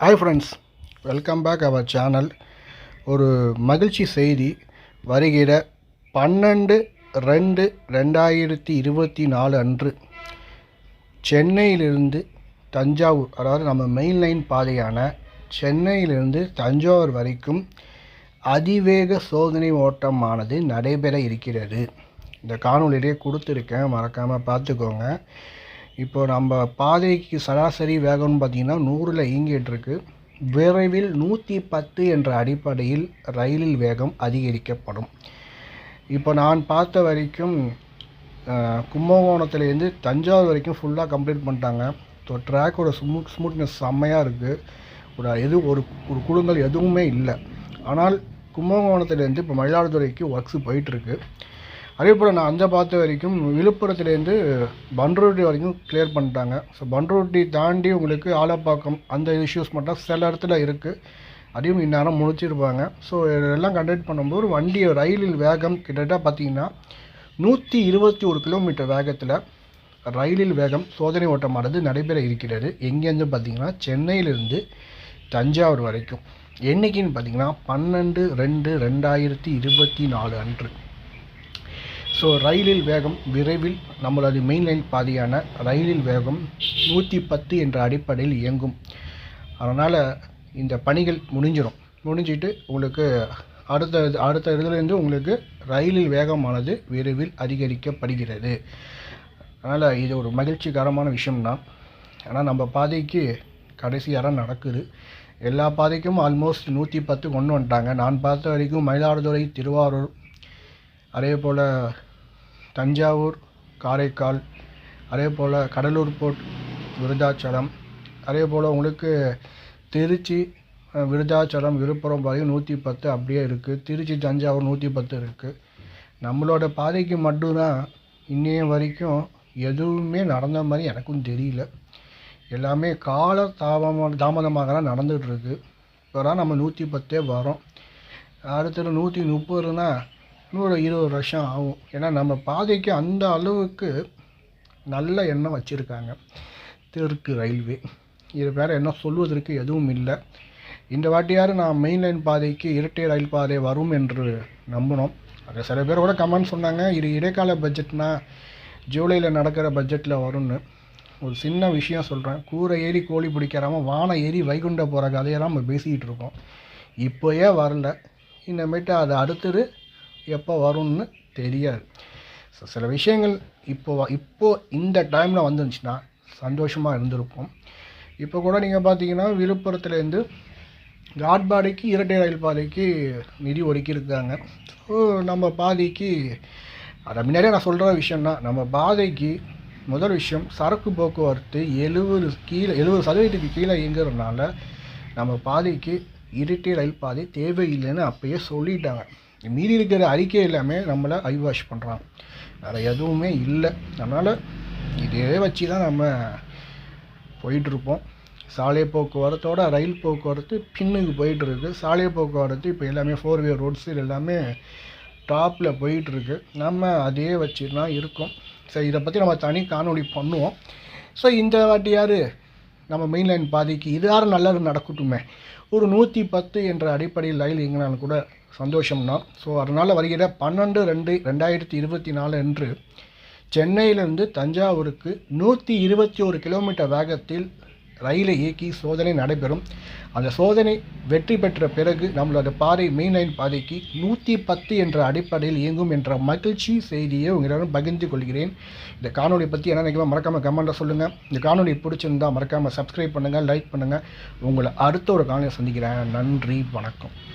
Hi friends welcome back our channel ஒரு மகிழ்ச்சி செய்தி வருகிற பன்னெண்டு ரெண்டு ரெண்டாயிரத்தி இருபத்தி நாலு அன்று சென்னையிலிருந்து தஞ்சாவூர் அதாவது நம்ம மெயின் லைன் பாதையான சென்னையிலிருந்து தஞ்சாவூர் வரைக்கும் அதிவேக சோதனை ஓட்டமானது நடைபெற இருக்கிறது. இந்த காணொலியிலே கொடுத்துருக்கேன். மறக்காமல் பார்த்துக்கோங்க. இப்போ நம்ம பாதைக்கு சராசரி வேகம்னு பார்த்திங்கன்னா நூறில் இயங்கிட்டுருக்கு. விரைவில் நூற்றி பத்து என்ற அடிப்படையில் ரயிலில் வேகம் அதிகரிக்கப்படும். இப்போ நான் பார்த்த வரைக்கும் கும்பகோணத்துலேருந்து தஞ்சாவூர் வரைக்கும் ஃபுல்லாக கம்ப்ளீட் பண்ணிட்டாங்க. ஸோ ட்ராக்கோட ஸ்மூத் ஸ்மூத்னஸ் செம்மையாக இருக்குது ஒரு எது ஒரு ஒரு குழுங்கள் எதுவுமே இல்லை. ஆனால் கும்பகோணத்துலேருந்து இப்போ மயிலாடுதுறைக்கு ஒர்க்ஸ் போயிட்டுருக்கு. அதே போல் நான் அந்த பார்த்த வரைக்கும் விழுப்புரத்துலேருந்து பன்ருட்டி வரைக்கும் கிளியர் பண்ணிட்டாங்க. ஸோ பன்ருட்டி தாண்டி உங்களுக்கு ஆலப்பாக்கம் அந்த இஷ்யூஸ் மட்டும் சில இடத்துல இருக்குது அதையும் இந்நேரம் முடிச்சிருப்பாங்க. ஸோ இதெல்லாம் கண்டக்ட் பண்ணும்போது வண்டி ரயிலில் வேகம் கிட்டத்தட்ட பார்த்தீங்கன்னா நூற்றி இருபத்தி ஒரு கிலோமீட்டர் வேகத்தில் ரயிலில் வேகம் சோதனை ஓட்டமானது நடைபெற இருக்கிறது. எங்கேருந்து பார்த்தீங்கன்னா சென்னையிலிருந்து தஞ்சாவூர் வரைக்கும். என்னைக்குன்னு பார்த்தீங்கன்னா பன்னெண்டு ரெண்டு ரெண்டாயிரத்தி இருபத்தி நாலு அன்று. ஸோ ரயிலில் வேகம் விரைவில் நம்மளது மெயின் லைன் பாதையான ரயிலில் வேகம் நூற்றி பத்து என்ற அடிப்படையில் இயங்கும். அதனால் இந்த பணிகள் முடிஞ்சிடும் முடிஞ்சிட்டு உங்களுக்கு அடுத்த அடுத்த இதுலேருந்து உங்களுக்கு ரயிலில் வேகமானது விரைவில் அதிகரிக்கப்படுகிறது. அதனால் இது ஒரு மகிழ்ச்சிகரமான விஷயம்தான். ஆனால் நம்ம பாதைக்கு கடைசியாக நடக்குது. எல்லா பாதைக்கும் ஆல்மோஸ்ட் நூற்றி பத்து கொண்டு வந்துட்டாங்க. நான் பார்த்த வரைக்கும் மயிலாடுதுறை திருவாரூர் அதே போல் தஞ்சாவூர் காரைக்கால் அதே போல் கடலூர் போர்ட் விருதாச்சலம். அதே போல் உங்களுக்கு திருச்சி விருதாச்சலம் விழுப்புரம் வரையும் நூற்றி பத்து அப்படியே இருக்குது திருச்சி தஞ்சாவூர் நூற்றி பத்து இருக்குது நம்மளோட பாதைக்கு மட்டும்தான் இன்னைய வரைக்கும் எதுவுமே நடந்த மாதிரி எனக்கும் தெரியல. எல்லாமே கால தாமதமாக தாமதமாக தான் நடந்துகிட்ருக்கு இப்போ தான் நம்ம நூற்றி பத்தே வரோம். அடுத்தது நூற்றி முப்பதுனா நூறு இருபது வருஷம் ஆகும். ஏன்னா நம்ம பாதைக்கு அந்த அளவுக்கு நல்ல எண்ணம் வச்சுருக்காங்க. தெற்கு ரயில்வே. இது வேறு என்ன சொல்வதற்கு எதுவும் இல்லை. இந்த வாட்டியார் நான் மெயின் லைன் பாதைக்கு இரட்டை ரயில் பாதை வரும் என்று நம்பினோம். அது சில பேர் கூட கமெண்ட் சொன்னாங்க இது இடைக்கால பட்ஜெட்னா ஜூலையில் நடக்கிற பட்ஜெட்டில் வரும்னு. ஒரு சின்ன விஷயம் சொல்கிறேன் கூரை ஏறி கோழி பிடிக்கிறாம வானம் ஏறி வைகுண்ட போகிற கதையெல்லாம் நம்ம பேசிக்கிட்டு இருக்கோம். இப்போயே வரல. இனிமேட்டு அது அடுத்தது எப்போ வரும்னு தெரியாது. ஸோ சில விஷயங்கள் இப்போ இப்போது இந்த டைமில் வந்துருந்துச்சுன்னா சந்தோஷமாக இருந்திருக்கும். இப்போ கூட நீங்கள் பார்த்தீங்கன்னா விழுப்புரத்துலேருந்து காட்பாடிக்கு இரட்டை ரயில் பாதைக்கு நிதி ஒதுக்கியிருக்காங்க. ஸோ நம்ம பாதைக்கு அதை முன்னாடியே நான் சொல்கிற விஷயம்னா நம்ம பாதைக்கு முதல் விஷயம் சரக்கு போக்குவரத்து எழுபது கீழே எழுபது சதவீதத்துக்கு கீழே இயங்குறதுனால நம்ம பாதைக்கு இரட்டை ரயில் பாதை தேவையில்லைன்னு அப்பயே சொல்லிட்டாங்க. மீறி இருக்கிற அறிக்கை எல்லாமே நம்மளை ஐவாஷ் பண்ணுறான் வேறு எதுவுமே இல்லை. அதனால் இதே வச்சு தான் நம்ம போயிட்டுருப்போம். சாலை போக்குவரத்தோட ரயில் போக்குவரத்து பின்னுக்கு போயிட்டுருக்கு. சாலை போக்குவரத்து இப்போ எல்லாமே ஃபோர் வே ரோட்ஸ் எல்லாமே டாப்பில் போயிட்டுருக்கு. நம்ம அதே வச்சு தான் இருக்கோம். ஸோ இதை பற்றி நம்ம தனி காணொளி பண்ணுவோம். ஸோ இந்த வாட்டி யார்? நம்ம மெயின் லைன் பாதைக்கு. இது யாரும் நல்லது நடக்கட்டுமே? ஒரு நூற்றி பத்து என்ற அடிப்படையில் ரயில் இயங்கினாலும் கூட சந்தோஷம்னா ஸோ அதனால் வருகிற பன்னெண்டு ரெண்டு ரெண்டாயிரத்தி இருபத்தி நாலு அன்று சென்னையிலிருந்து தஞ்சாவூருக்கு நூற்றி இருபத்தி ஒரு கிலோமீட்டர் வேகத்தில் ரயிலை இயக்கி சோதனை நடைபெறும். அந்த சோதனை வெற்றி பெற்ற பிறகு நம்மளோட பாதை மெயின் லைன் பாதைக்கு நூற்றி பத்து என்ற அடிப்படையில் இயங்கும் என்ற மகிழ்ச்சி செய்தியை உங்களிடம் பகிர்ந்து கொள்கிறேன். இந்த காணொலி பற்றி என்ன நினைக்கிறோம் மறக்காமல் கமெண்ட்டில் சொல்லுங்கள் இந்த காணொலி பிடிச்சிருந்தா மறக்காமல் சப்ஸ்கிரைப் பண்ணுங்கள் லைக் பண்ணுங்கள் உங்களை அடுத்த ஒரு காணொலியை சந்திக்கிறேன். நன்றி வணக்கம்.